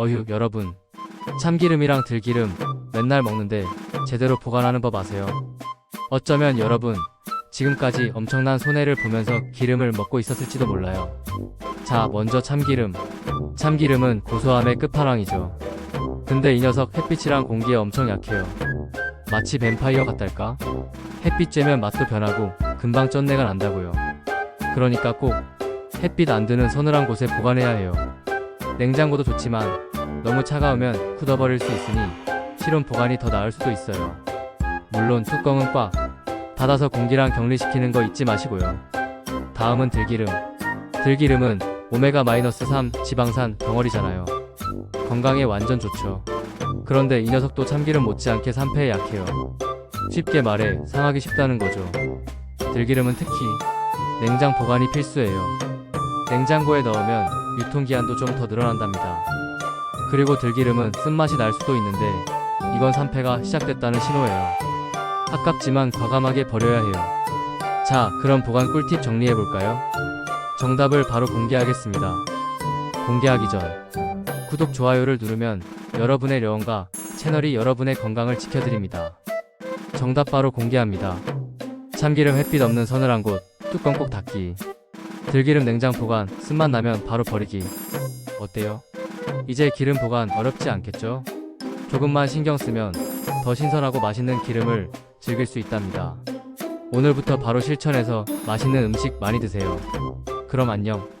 어휴, 여러분. 참기름이랑 들기름 맨날 먹는데 제대로 보관하는 법 아세요? 어쩌면 여러분, 지금까지 엄청난 손해를 보면서 기름을 먹고 있었을지도 몰라요. 자, 먼저 참기름. 참기름은 고소함의 끝판왕이죠. 근데 이 녀석 햇빛이랑 공기에 엄청 약해요. 마치 뱀파이어 같달까? 햇빛 쬐면 맛도 변하고 금방 쩐내가 난다고요. 그러니까 꼭 햇빛 안 드는 서늘한 곳에 보관해야 해요. 냉장고도 좋지만 너무 차가우면 굳어버릴 수 있으니 실온 보관이 더 나을 수도 있어요. 물론 뚜껑은 꽉 닫아서 공기랑 격리시키는 거 잊지 마시고요. 다음은 들기름. 들기름은 오메가-3 지방산 덩어리잖아요. 건강에 완전 좋죠. 그런데 이 녀석도 참기름 못지않게 산패에 약해요. 쉽게 말해 상하기 쉽다는 거죠. 들기름은 특히 냉장 보관이 필수예요. 냉장고에 넣으면 유통기한도 좀 더 늘어난답니다. 그리고 들기름은 쓴맛이 날 수도 있는데 이건 산패가 시작됐다는 신호예요. 아깝지만 과감하게 버려야 해요. 자, 그럼 보관 꿀팁 정리해 볼까요? 정답을 바로 공개하겠습니다. 공개하기 전 구독, 좋아요를 누르면 여러분의 려원과 채널이 여러분의 건강을 지켜드립니다. 정답 바로 공개합니다. 참기름 햇빛 없는 서늘한 곳, 뚜껑 꼭 닫기. 들기름 냉장 보관, 쓴맛 나면 바로 버리기. 어때요? 이제 기름 보관 어렵지 않겠죠? 조금만 신경 쓰면 더 신선하고 맛있는 기름을 즐길 수 있답니다. 오늘부터 바로 실천해서 맛있는 음식 많이 드세요. 그럼 안녕.